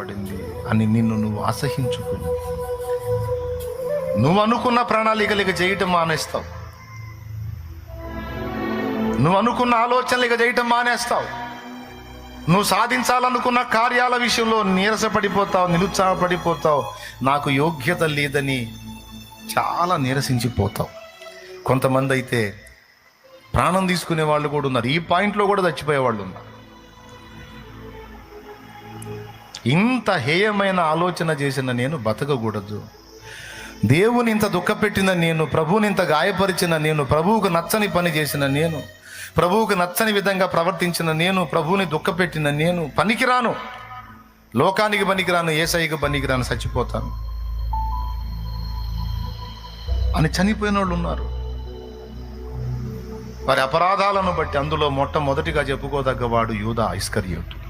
పడింది అని నిన్ను నువ్వు అసహించుకుని నువ్వు అనుకున్న ప్రణాళికలు ఇక చేయటం మానేస్తావు. నువ్వు అనుకున్న ఆలోచనలు ఇక చేయటం మానేస్తావు. నువ్వు సాధించాలనుకున్న కార్యాల విషయంలో నీరసపడిపోతావు నిరుత్సాహపడిపోతావు. నాకు యోగ్యత లేదని చాలా నీరసించిపోతావు. కొంతమంది అయితే ప్రాణం తీసుకునే వాళ్ళు కూడా ఉన్నారు. ఈ పాయింట్లో కూడా చచ్చిపోయే వాళ్ళు ఉన్నారు. ఇంత హేయమైన ఆలోచన చేసిన నేను బతకకూడదు. దేవుని ఇంత దుఃఖపెట్టిన నేను ప్రభువుని ఇంత గాయపరిచిన నేను ప్రభువుకు నచ్చని పని చేసిన నేను ప్రభువుకు నచ్చని విధంగా ప్రవర్తించిన నేను ప్రభువుని దుఃఖపెట్టిన నేను పనికిరాను. లోకానికి పనికిరాను ఏసైకి పనికిరాను చచ్చిపోతాను. అని చనిపోయిన వాళ్ళు ఉన్నారు. వారి అపరాధాలను బట్టి అందులో మొట్టమొదటిగా చెప్పుకోదగ్గవాడు యూదా ఐస్కర్యోటు